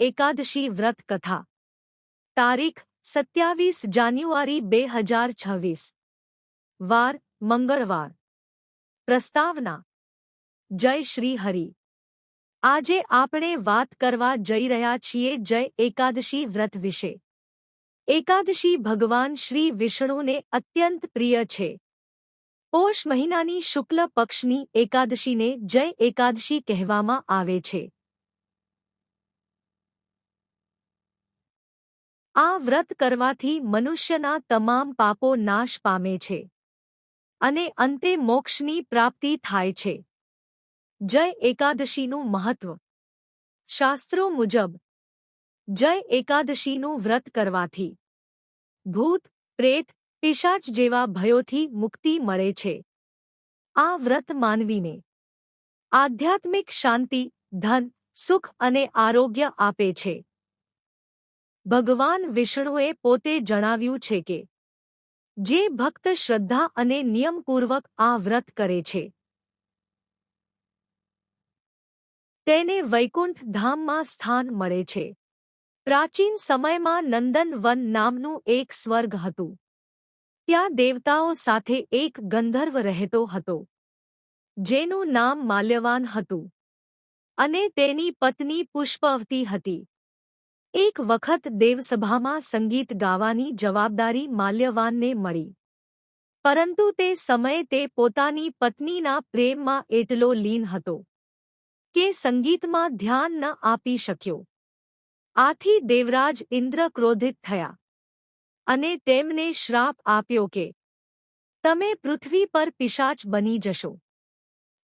એકાદશી વ્રત કથા. તારીખ સત્યાવીસ જાન્યુઆરી બે હજાર છવ્વીસ. વાર, મંગળવાર. પ્રસ્તાવના. જય શ્રી હરિ. આજે આપણે વાત કરવા જઈ રહ્યા છીએ જય એકાદશી વ્રત વિશે. એકાદશી ભગવાન શ્રી વિષ્ણુને અત્યંત પ્રિય છે. પોષ મહિનાની શુક્લ પક્ષની એકાદશીને જય એકાદશી કહેવામાં આવે છે. આ વ્રત કરવાથી મનુષ્યના તમામ પાપો નાશ પામે છે અને અંતે મોક્ષની પ્રાપ્તિ થાય છે. જય એકાદશીનું મહત્વ. શાસ્ત્રો મુજબ, જય એકાદશીનું વ્રત કરવાથી ભૂત, પ્રેત, પિશાચ જેવા ભયોથી મુક્તિ મળે છે. આ વ્રત માનવીને આધ્યાત્મિક શાંતિ, ધન, સુખ અને આરોગ્ય આપે છે. ભગવાન વિષ્ણુએ પોતે જણાવ્યું છે કે, જે ભક્ત શ્રદ્ધા અને નિયમપૂર્વક આ વ્રત કરે છે, તેને વૈકુંઠ ધામમાં સ્થાન મળે છે. પ્રાચીન સમયમાં નંદનવન નામનું એક સ્વર્ગ હતું. ત્યાં દેવતાઓ સાથે એક ગંધર્વ રહેતો હતો, જેનું નામ માલ્યવાન હતું અને તેની પત્ની પુષ્પવતી હતી. એક વખત દેવસભામાં સંગીત ગાવાની જવાબદારી માલ્યવાનને મળી. પરંતુ તે સમયે તે પોતાની પત્નીના પ્રેમમાં એટલો લીન હતો કે સંગીતમાં ધ્યાન ન આપી શક્યો. આથી દેવરાજ ઇન્દ્ર ક્રોધિત થયા અને તેમને શ્રાપ આપ્યો કે, તમે પૃથ્વી પર પિશાચ બની જશો.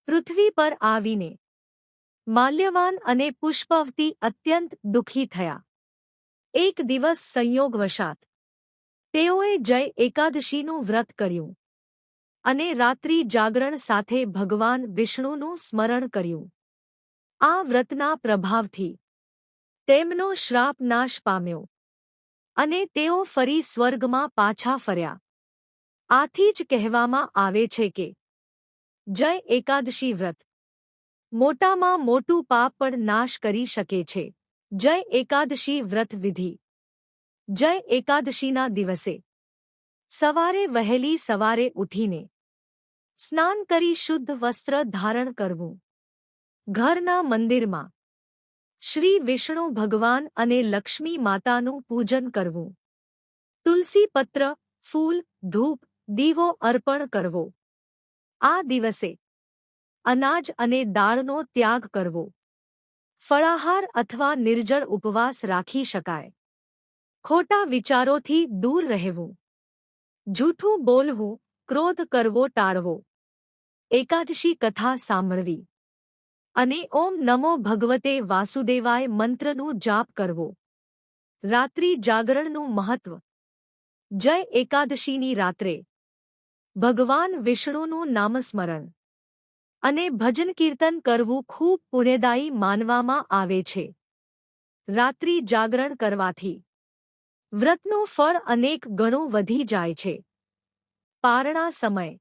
પૃથ્વી પર આવીને માલ્યવાન અને પુષ્પવતી અત્યંત દુઃખી થયા. એક દિવસ સંયોગવશાત તેઓએ જય એકાદશીનું વ્રત કર્યું. અને રાત્રિ જાગરણ સાથે ભગવાન વિષ્ણુનું સ્મરણ કર્યું. આ વ્રતના પ્રભાવથી તેમનો શ્રાપ નાશ પામ્યો. અને તેઓ ફરી સ્વર્ગમાં પાછા ફર્યા. આથી જ કહેવામાં આવે છે કે, જય એકાદશી વ્રત મોટામાં મોટું પાપ પણ નાશ કરી શકે છે. જય એકાદશી વ્રત વિધિ. જય એકાદશીના દિવસે સવારે વહેલી સવારે ઉઠીને સ્નાન કરી શુદ્ધ વસ્ત્ર ધારણ કરવું. ઘરના મંદિરમાં શ્રી વિષ્ણુ ભગવાન અને લક્ષ્મી માતાનું પૂજન કરવું. તુલસી પત્ર, ફૂલ, ધૂપ, દીવો અર્પણ કરવો. આ દિવસે અનાજ અને દાળનો ત્યાગ કરવો. ફળાહાર અથવા નિર્જળ ઉપવાસ રાખી શકાય. ખોટા વિચારોથી દૂર રહેવું. જૂઠું બોલવું, ક્રોધ કરવો ટાળવો. એકાદશી કથા સાંભળવી. અને ઓમ નમો ભગવતે વાસુદેવાય મંત્રનું જાપ કરવો. રાત્રિ જાગરણનું મહત્વ. જય એકાદશીની રાત્રે. ભગવાન વિષ્ણુનું નામસ્મરણ. અને ભજન કીર્તન કરવું ખૂબ પુણ્યદાયી માનવામાં આવે છે. રાત્રિ જાગરણ કરવાથી વ્રતનું ફળ અનેક ગણું વધી જાય છે. પારણા સમય.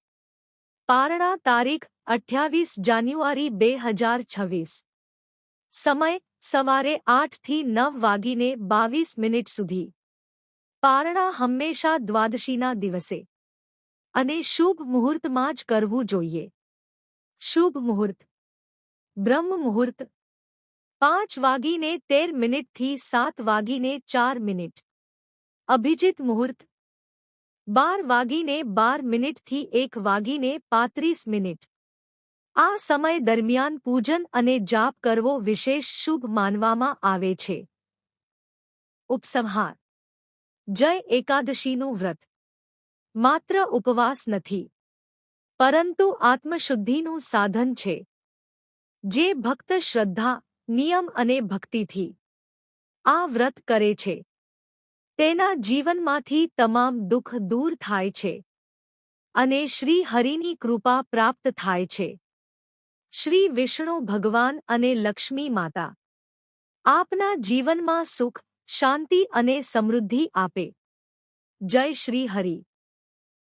પારણા તારીખ અઠ્યાવીસ જાન્યુઆરી બે હજાર છવ્વીસ. સમય સવારે આઠથી નવ વાગીને બાવીસ મિનિટ સુધી. પારણા હંમેશા દ્વાદશીના દિવસે. અને શુભ મુહૂર્તમાં જ કરવું જોઈએ. શુભ મુહૂર્ત. બ્રહ્મ મુહૂર્ત. પાંચ વાગીને તેર મિનિટથી સાત વાગીને ચાર મિનિટ. અભિજીત મુહૂર્ત. બાર વાગીને બાર મિનિટથી એક વાગીને પાંત્રીસ મિનિટ. આ સમય દરમિયાન પૂજન અને જાપ કરવો વિશેષ શુભ માનવામાં આવે છે. ઉપસંહાર. જય એકાદશીનું વ્રત. માત્ર ઉપવાસ નથી. પરંતુ આત્મશુદ્ધિનું સાધન છે. જે ભક્ત શ્રદ્ધા, નિયમ અને ભક્તિથી આ વ્રત કરે છે. તેના જીવનમાંથી તમામ દુઃખ દૂર થાય છે. અને શ્રી હરિની કૃપા પ્રાપ્ત થાય છે. શ્રી વિષ્ણુ ભગવાન અને લક્ષ્મી માતા આપના જીવનમાં સુખ, શાંતિ અને સમૃદ્ધિ આપે. જય શ્રી હરિ.